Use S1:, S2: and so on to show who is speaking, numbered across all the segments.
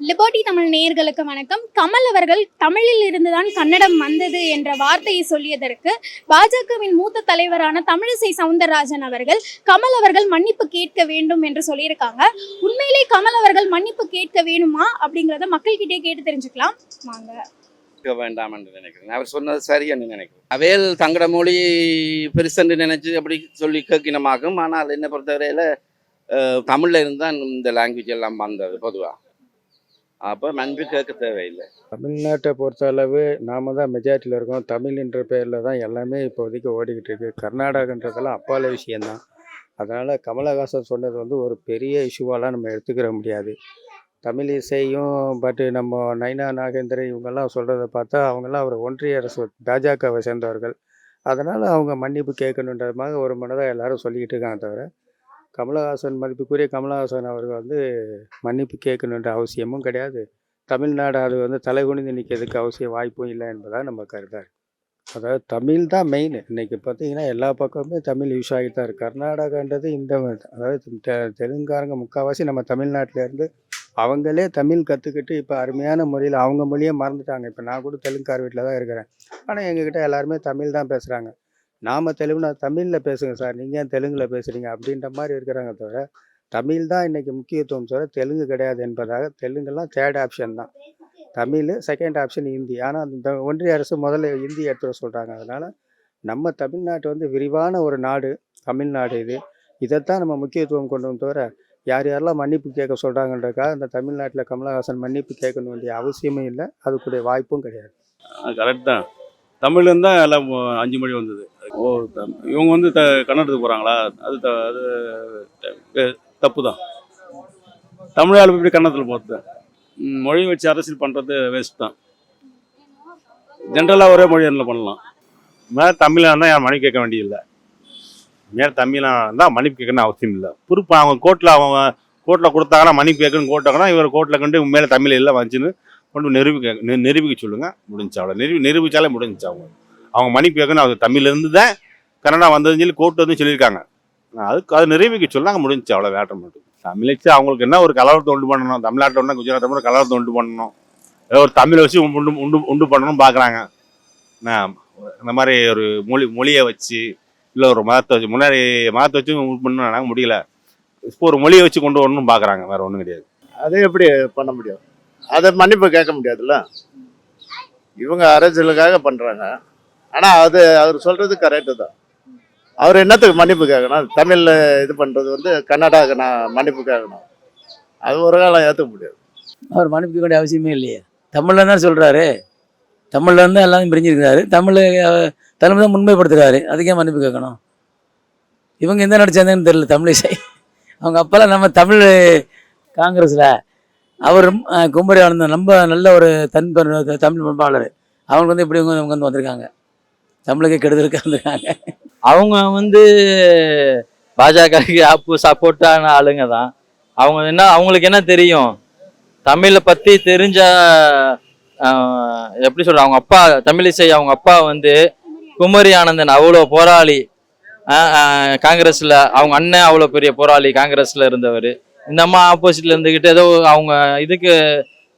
S1: Liberty Tamil நேயர்களுக்கு வணக்கம். கமல் அவர்கள் தமிழில் இருந்துதான் கன்னடம் வந்தது என்ற வார்த்தையை சொல்லியதற்கு பாஜகவின் மூத்த தலைவரான தமிழிசை சவுந்தரராஜன் அவர்கள் கமல் அவர்கள் மன்னிப்பு கேட்க வேண்டும் என்று சொல்லியிருக்காங்க. உண்மையிலே கமல் அவர்கள் மன்னிப்பு கேட்க வேணுமா அப்படிங்கிறத மக்கள்கிட்டே கேட்டு தெரிஞ்சுக்கலாம். வாங்க.
S2: வேண்டாம் என்று நினைக்கிறேன். அவர் சொன்னது சரி என்று நினைக்கிறேன். அவையில் தங்கட மொழி பெருசென்று நினைச்சு அப்படி சொல்லி கேட்கினமாகும். ஆனால் என்னை பொறுத்தவரையில் தமிழில் இருந்து தான் இந்த லாங்குவேஜ் எல்லாம் வந்தது பொதுவாக அப்போ நன்றி கேட்க தேவையில்லை.
S3: தமிழ்நாட்டை பொறுத்தளவு நாம தான் மெஜாரிட்டியில் இருக்கோம். தமிழ்ன்ற பேரில் தான் எல்லாமே இப்போதைக்கு ஓடிக்கிட்டு இருக்கு. கர்நாடகன்றதெல்லாம் அப்பால விஷயந்தான் அதனால் கமலஹாசன் சொன்னது வந்து ஒரு பெரிய இஷ்யூவாலாம் நம்ம எடுத்துக்கிற முடியாது. தமிழ் இசையும் பட்டு நம்ம நைனா நாகேந்திரன் இவங்கெல்லாம் சொல்கிறத பார்த்தா அவங்கெல்லாம் ஒரு ஒன்றிய அரசு பாஜகவை சேர்ந்தவர்கள். அதனால் அவங்க மன்னிப்பு கேட்கணுன்றது மாதிரி ஒரு மனதாக எல்லோரும் சொல்லிக்கிட்டு இருக்காங்க தவிர கமலஹாசன் மதிப்புக்குரிய கமலஹாசன் அவர்கள் வந்து மன்னிப்பு கேட்கணுன்ற அவசியமும் கிடையாது. தமிழ்நாடு அது வந்து தலைகுனிந்து நிற்கிறதுக்கு அவசிய வாய்ப்பும் இல்லை என்பதாக நம்ம கருதாரு. அதாவது தமிழ் தான் மெயின் இன்றைக்கி பார்த்தீங்கன்னா எல்லா பக்கமுமே தமிழ் யூஸ் ஆகிட்டு தான் இருக்குது கர்நாடகான்றது இந்த அதாவது தெ- தெலுங்காரங்க முக்கால்வாசி நம்ம தமிழ்நாட்டிலேருந்து அவங்களே தமிழ் கற்றுக்கிட்டு இப்போ அருமையான முறையில் அவங்க மொழியே மறந்துட்டாங்க. இப்போ நான் கூட தெலுங்கார் வீட்டில் தான் இருக்கிறேன். ஆனால் எங்ககிட்ட எல்லாருமே தமிழ் தான் பேசுகிறாங்க நாம் தெலுங்குனா தமிழில் பேசுங்க சார். நீங்கள் ஏன் தெலுங்கில் பேசுகிறீங்க அப்படின்ற மாதிரி இருக்கிறாங்க தவிர தமிழ் தான் இன்றைக்கி முக்கியத்துவம் சொல்ல தெலுங்கு கிடையாது என்பதாக தெலுங்குலாம் தேர்ட் ஆப்ஷன் தான். தமிழ் செகண்ட் ஆப்ஷன் ஹிந்தி ஆனால் இந்த ஒன்றிய அரசு முதல்ல ஹிந்தி எடுத்துகிட்டு சொல்கிறாங்க அதனால் நம்ம தமிழ்நாட்டு வந்து விரிவான ஒரு நாடு தமிழ்நாடு இது. இதைத்தான் நம்ம முக்கியத்துவம் கொண்டு வந்து தவிர யார் யாரெல்லாம் மன்னிப்பு கேட்க சொல்கிறாங்கன்றக்காக அந்த தமிழ்நாட்டில் கமலஹாசன் மன்னிப்பு கேட்கணும் வேண்டிய அவசியமும் இல்லை. அதுக்குடைய வாய்ப்பும் கிடையாது.
S4: கரெக்ட் தான். தமிழ்லேருந்து தான் எல்லாம் அஞ்சு மொழி வந்தது. ஓ த- இவங்க வந்து த கன்னடத்துக்கு போகிறாங்களா அது த அது தப்பு தான் தமிழ் ஆள் இப்படி கன்னடத்தில் போகிறது மொழி வச்சு அரசியல் பண்ணுறது வேஸ்ட் தான். ஜென்ரலாக ஒரே மொழி என்ன பண்ணலாம்.
S5: மேலே தமிழாக இருந்தால் யார் மன்னிப்பு கேட்க வேண்டியதில்லை மேலே தமிழாக இருந்தால் மன்னிப்பு கேட்கணும்னு அவசியம் இல்லை. பொறுப்பு அவங்க கோர்ட்டில் அவங்க கோர்ட்டில் கொடுத்தாங்கன்னா மன்னிப்பு கேட்கணும்னு கோட்டாங்கன்னா இவர் கோர்ட்டில் கண்டு மேலே தமிழ் இல்லை வந்துச்சுன்னு கொண்டு நிரூபிக்க நிரூபிக்க சொல்லுங்கள் முடிஞ்சு அவ்வளோ நிரூபி நிரூபிச்சாலே முடிஞ்சு அவங்க அவங்க மன்னிப்பு கேட்கணும். அது தமிழ்லேருந்து தான் கன்னடா வந்ததுன்னு சொல்லி கோர்ட் வந்து சொல்லியிருக்காங்க. அதுக்கு அது நிரூபிக்க சொல்லாங்க முடிஞ்சு அவ்வளோ வேட்டம் மட்டும் தமிழிச்சு அவங்களுக்கு என்ன ஒரு கலவரத்தை உண்டு பண்ணணும்? தமிழ்நாட்டில் ஒன்று குஜராத் ஒன்று கலவரத்தை உண்டு பண்ணணும்? ஏதோ ஒரு தமிழை வச்சு உண்டு உண்டு உண்டு பண்ணணும்னு பார்க்குறாங்க. இந்த மாதிரி ஒரு மொழி மொழியை வச்சு இல்லை ஒரு மதத்தை வச்சு முன்னாடி மதத்தை வச்சு பண்ண முடியல. இப்போ ஒரு மொழியை வச்சு கொண்டு வரணும்னு பார்க்குறாங்க. வேறு ஒன்றும் கிடையாது.
S6: அதை எப்படி பண்ண முடியும்? அதை மன்னிப்பு கேட்க முடியாதுல்ல? இவங்க அரசியலுக்காக பண்ணுறாங்க ஆனால் அது அவர் சொல்கிறது கரெக்டு தான். அவர் என்னத்துக்கு மன்னிப்பு கேட்கணும்? தமிழில் இது பண்ணுறது வந்து கன்னடாவுக்கு நான் மன்னிப்பு கேட்கணும். அது ஒரு காலம் ஏற்றுக்க முடியாது.
S7: அவர் மன்னிப்பு வேண்டிய அவசியமே இல்லையே. தமிழில் தான் சொல்கிறாரு தமிழில் இருந்து எல்லாரும் பிரிஞ்சிருக்கிறாரு. தமிழ் தான் முன்மைப்படுத்துகிறாரு அதுக்கே மன்னிப்பு கேட்கணும்? இவங்க எந்த நடிச்சாங்கன்னு தெரியல தமிழிசை அவங்க அப்போல்லாம் நம்ம தமிழ் காங்கிரஸில். அவர் கும்பரி குமரி ரொம்ப நல்ல ஒரு தன் தமிழ் பண்பாளர் அவங்க வந்து இப்படி இவங்க வந்து வந்திருக்காங்க. தமிழுக்கு கெடுதலுக்கு வந்திருக்காங்க
S8: அவங்க வந்து பாஜகவுக்கு ஆப்பு சப்போர்ட்டான ஆளுங்க தான். அவங்க என்ன அவங்களுக்கு என்ன தெரியும்? தமிழை பற்றி தெரிஞ்ச எப்படி சொல்ற அவங்க அப்பா தமிழிசை அவங்க அப்பா வந்து குமரி ஆனந்தன் அவ்வளோ போராளி. காங்கிரஸில் அவங்க அண்ணன் அவ்வளோ பெரிய போராளி காங்கிரஸில் இருந்தவர். இந்த அம்மா ஆப்போசிட்ல இருந்துக்கிட்டு ஏதோ அவங்க இதுக்கு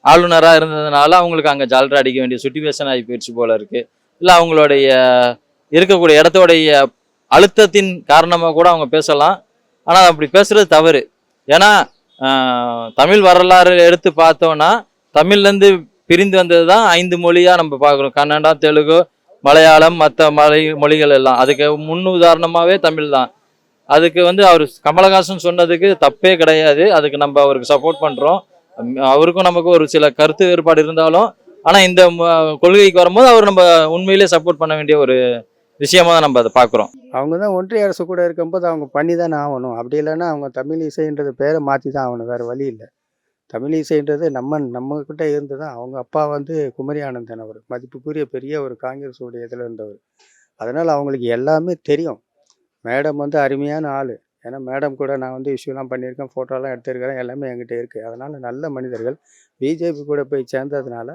S8: ஆளுநராக இருந்ததுனால அவங்களுக்கு அங்கே ஜால்ரா அடிக்க வேண்டிய சுச்சுவேஷன் ஆகி போயிடுச்சு போல இருக்குது இல்லை அவங்களுடைய இருக்கக்கூடிய இடத்தோடைய அழுத்தத்தின் காரணமாக கூட அவங்க பேசலாம். ஆனால் அப்படி பேசுறது தவறு. ஏன்னா தமிழ் வரலாறு எடுத்து பார்த்தோம்னா தமிழ்லேருந்து பிரிந்து வந்தது தான் ஐந்து மொழியாக நம்ம பார்க்குறோம். கன்னடா தெலுங்கு மலையாளம் மற்ற மலை மொழிகள் எல்லாம். அதுக்கு முன் உதாரணமாகவே தமிழ் தான். அதுக்கு வந்து அவர் கமலஹாசன் சொன்னதுக்கு தப்பே கிடையாது. அதுக்கு நம்ம அவருக்கு சப்போர்ட் பண்ணுறோம் அவருக்கும் நமக்கு ஒரு சில கருத்து வேறுபாடு இருந்தாலும் ஆனால் இந்த கொள்கைக்கு வரும்போது அவர் நம்ம உண்மையிலே சப்போர்ட் பண்ண வேண்டிய ஒரு விஷயமா தான் நம்ம அதை பார்க்குறோம்.
S3: அவங்க தான் ஒன்றிய அரசு கூட இருக்கும்போது அவங்க பண்ணி தானே ஆகணும். அப்படி இல்லைன்னா அவங்க தமிழ் இசைன்றது பேரை மாற்றி தான் ஆகணும் வேறு வழி இல்லை. தமிழ் இசைன்றது நம்ம நம்மக்கிட்ட இருந்து தான் அவங்க அப்பா வந்து குமரி ஆனந்தன் அவர். மதிப்புக்குரிய பெரிய ஒரு காங்கிரஸ் உடைய இதில் இருந்தவர். அதனால் அவங்களுக்கு எல்லாமே தெரியும். மேடம் வந்து அருமையான ஆள். ஏன்னா மேடம் கூட நான் வந்து இஷ்யூலாம் பண்ணியிருக்கேன் ஃபோட்டோலாம் எடுத்திருக்கிறேன் எல்லாமே என்கிட்ட இருக்குது அதனால் நல்ல மனிதர்கள். பிஜேபி கூட போய் சேர்ந்ததுனால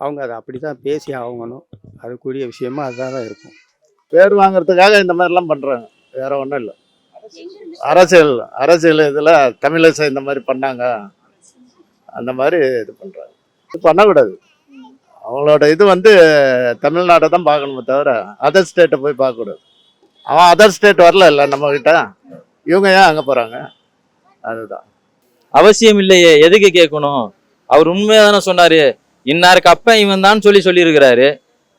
S3: அவங்க அதை அப்படி தான் பேசி ஆகணும். அதுக்குரிய விஷயமா அதுதான் தான் இருக்கும்.
S6: பேர் வாங்குறதுக்காக இந்த மாதிரிலாம் பண்றாங்க. வேற ஒன்றும் இல்லை. அரசியல் அரசியல் இதில் தமிழிசை இந்த மாதிரி பண்ணாங்க. அந்த மாதிரி இது பண்ணுறாங்க இது பண்ணக்கூடாது. அவங்களோட இது வந்து தமிழ்நாட்டை தான் பார்க்கணுமே தவிர அதர் ஸ்டேட்டை போய் பார்க்கக்கூடாது. அவன் அதர் ஸ்டேட் வரல இல்லை நம்ம கிட்ட. இவங்க ஏன் அங்கே போகிறாங்க அதுதான்.
S8: அவசியம் இல்லையே. எதுக்கு கேட்கணும்? அவர் உண்மையா தானே சொன்னாரு? இன்னாருக்கு அப்ப இவன் தான் சொல்லி சொல்லியிருக்கிறாரு.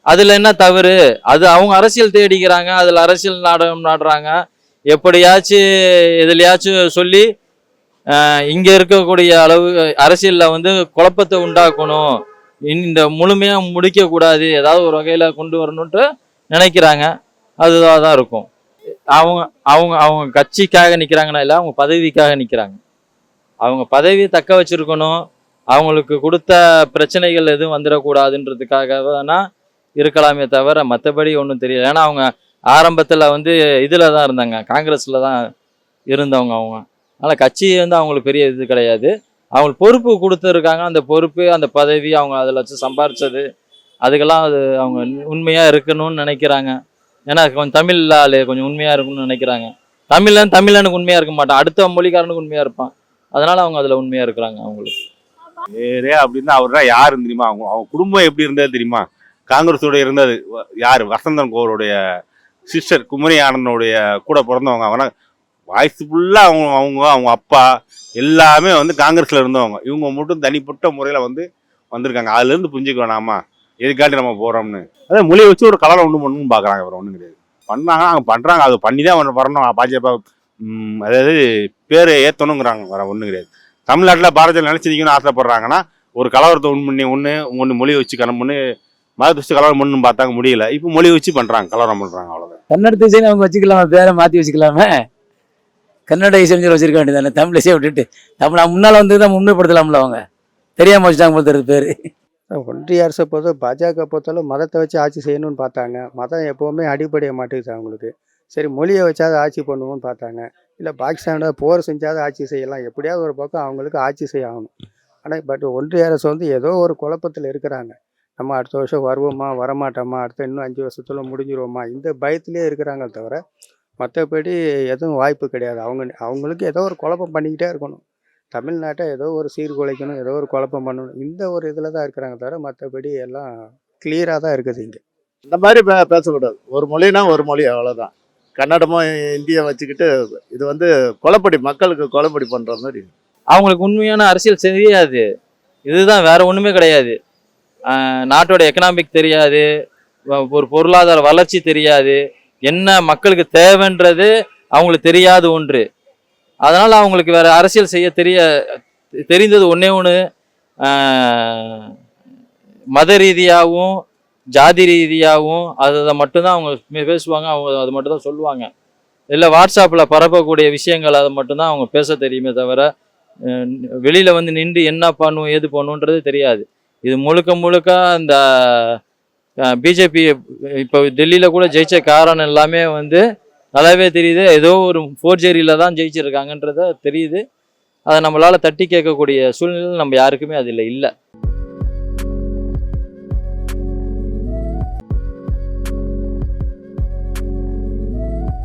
S8: அதுல என்ன தவறு? அது அவங்க அரசியல் தேடிக்கிறாங்க அதுல அரசியல் நாடகம் நாடுறாங்க. எப்படியாச்சும் எதுலையாச்சும் சொல்லி இங்கே இங்க இருக்கக்கூடிய அளவு அரசியல்ல வந்து குழப்பத்தை உண்டாக்கணும். இந்த முழுமையா முடிக்க கூடாது ஏதாவது ஒரு வகையில கொண்டு வரணும்ட்டு நினைக்கிறாங்க. அதுதான் தான் இருக்கும். அவங்க அவங்க அவங்க கட்சிக்காக நிற்கிறாங்கன்னா இல்லை அவங்க பதவிக்காக நிற்கிறாங்க அவங்க பதவியை தக்க வச்சிருக்கணும். அவங்களுக்கு கொடுத்த பிரச்சனைகள் எதுவும் வந்துடக்கூடாதுன்றதுக்காக வேணா இருக்கலாமே தவிர மற்றபடி ஒன்றும் தெரியல. ஏன்னா அவங்க ஆரம்பத்தில் வந்து இதில் தான் இருந்தாங்க. காங்கிரஸில் தான் இருந்தவங்க அவங்க. அதனால் கட்சி வந்து அவங்களுக்கு பெரிய இது கிடையாது. அவங்களுக்கு பொறுப்பு கொடுத்துருக்காங்க. அந்த பொறுப்பு அந்த பதவி அவங்க அதில் வச்சு சம்பாரிச்சது அதுக்கெல்லாம் அது அவங்க உண்மையாக இருக்கணும்னு நினைக்கிறாங்க. ஏன்னா கொஞ்சம் தமிழ் ஆளு கொஞ்சம் உண்மையாக இருக்கணும்னு நினைக்கிறாங்க. தமிழன் தமிழனுக்கு உண்மையாக இருக்க மாட்டான். அடுத்த மொழிக்காரனுக்கு உண்மையாக இருப்பான். அதனால் அவங்க அதில் உண்மையாக இருக்கிறாங்க அவங்களுக்கு.
S5: வேறே அப்படின்னா அவர் தான் யாருன்னு தெரியுமா? அவங்க அவங்க குடும்பம் எப்படி இருந்தது தெரியுமா? காங்கிரஸோட இருந்தது. யார்? வசந்தன் கோவருடைய சிஸ்டர் குமரி ஆனந்தனுடைய கூட பிறந்தவங்க. அவனா வாய்ஸ் ஃபுல்லாக அவங்க அவங்க அவங்க அப்பா எல்லாமே வந்து காங்கிரஸில் இருந்தவங்க. இவங்க மட்டும் தனிப்பட்ட முறையில் வந்து வந்திருக்காங்க. அதுலேருந்து புரிஞ்சுக்க வேணாமா? எதுக்காண்டி நம்ம போகிறோம்னு அதே மொழியை வச்சு ஒரு கலரை ஒன்று பண்ணணும்னு பார்க்குறாங்க. வேறு ஒன்றும் கிடையாது. பண்ணாங்க அவங்க பண்ணுறாங்க அது பண்ணி தான் ஒன்று வரணும். பாஜக அதாவது பேரை ஏற்றணுங்கிறாங்க வேறு ஒன்றும் கிடையாது. தமிழ்நாட்டில் பாரதிய நினைச்சிருக்கணும்னு ஆசைப்படுறாங்கன்னா ஒரு கலவரத்தை உண்டு பண்ணி ஒன்று ஒன்று மொழி வச்சு கலம் பண்ணி மதத்தை வச்சு கலவரம் பண்ணு பார்த்தாங்க முடியல. இப்போ மொழி வச்சு பண்ணுறாங்க கலவரம் பண்ணுறாங்க அவ்வளோதான்
S7: கன்னட இசைன்னு அவங்க வச்சுக்கலாமா? பேரை மாற்றி வச்சுக்கலாமே? கன்னட சொல்லி வச்சிருக்க வேண்டியதானே தமிழ் இசையை விட்டுட்டு. தமிழ் முன்னால் வந்து தான் முன்மைப்படுத்தலாம்ல அவங்க. தெரியாம வச்சுட்டாங்க போல தெரியுது பேர்.
S3: ஒன்றிய அரசை பொறுத்த பாஜக பொறுத்தளவு மதத்தை வச்சு ஆட்சி செய்யணும்னு பார்த்தாங்க. மதம் எப்போவுமே அடிப்படைய மாட்டேங்குது அவங்களுக்கு. சரி மொழியை வச்சாவது ஆட்சி பண்ணுவோம்னு பார்த்தாங்க. இல்லை பாகிஸ்தானோட போர் செஞ்சாவது ஆட்சி செய்யலாம். எப்படியாவது ஒரு பக்கம் அவங்களுக்கு ஆட்சி செய்ய ஆகணும் ஆனால் பட் ஒன்றிய அரசு வந்து ஏதோ ஒரு குழப்பத்தில் இருக்கிறாங்க. நம்ம அடுத்த வருஷம் வருவோமா வரமாட்டோமா அடுத்த இன்னும் அஞ்சு வருஷத்துல முடிஞ்சிருவோமா? இந்த பயத்திலே இருக்கிறாங்க தவிர மற்றபடி எதுவும் வாய்ப்பு கிடையாது. அவங்க அவங்களுக்கு ஏதோ ஒரு குழப்பம் பண்ணிக்கிட்டே இருக்கணும். தமிழ்நாட்டை ஏதோ ஒரு சீர்குலைக்கணும் ஏதோ ஒரு குழப்பம் பண்ணணும். இந்த ஒரு இதில் தான் இருக்கிறாங்க தவிர மற்றபடி எல்லாம் கிளியராக தான் இருக்குது இங்கே.
S6: இந்த மாதிரி பே பேசக்கூடாது. ஒரு மொழினா ஒரு மொழி அவ்வளோதான் கன்னடமும் இந்தியா வச்சுக்கிட்டு இது வந்து கொலைப்படி மக்களுக்கு கொலைப்படி பண்ணுற மாதிரி.
S8: அவங்களுக்கு உண்மையான அரசியல் தெரியாது. இதுதான் வேற ஒன்றுமே கிடையாது. நாட்டோட எக்கனாமிக் தெரியாது. ஒரு பொருளாதார வளர்ச்சி தெரியாது. என்ன மக்களுக்கு தேவைன்றது அவங்களுக்கு தெரியாத ஒன்று. அதனால் அவங்களுக்கு வேற அரசியல் செய்ய தெரிய தெரிந்தது ஒன்றே ஒன்று மத ரீதியாகவும் ஜாதி ரீதியாகவும் அதை மட்டும்தான் அவங்க பேசுவாங்க. அவங்க அதை மட்டும்தான் சொல்லுவாங்க. இல்லை வாட்ஸ்அப்பில் பரப்பக்கூடிய விஷயங்கள் அதை மட்டும்தான் அவங்க பேச தெரியுமே தவிர வெளியில் வந்து நின்று என்ன பண்ணும் ஏது பண்ணுன்றது தெரியாது. இது முழுக்க முழுக்க அந்த பிஜேபி இப்போ டெல்லியில் கூட ஜெயிச்ச காரணம் எல்லாமே வந்து நல்லாவே தெரியுது. ஏதோ ஒரு ஃபோர்ஜரியில தான் ஜெயிச்சிருக்காங்கன்றத தெரியுது. அதை நம்மளால் தட்டி கேட்கக்கூடிய சூழ்நிலை நம்ம யாருக்குமே அதில் இல்லை.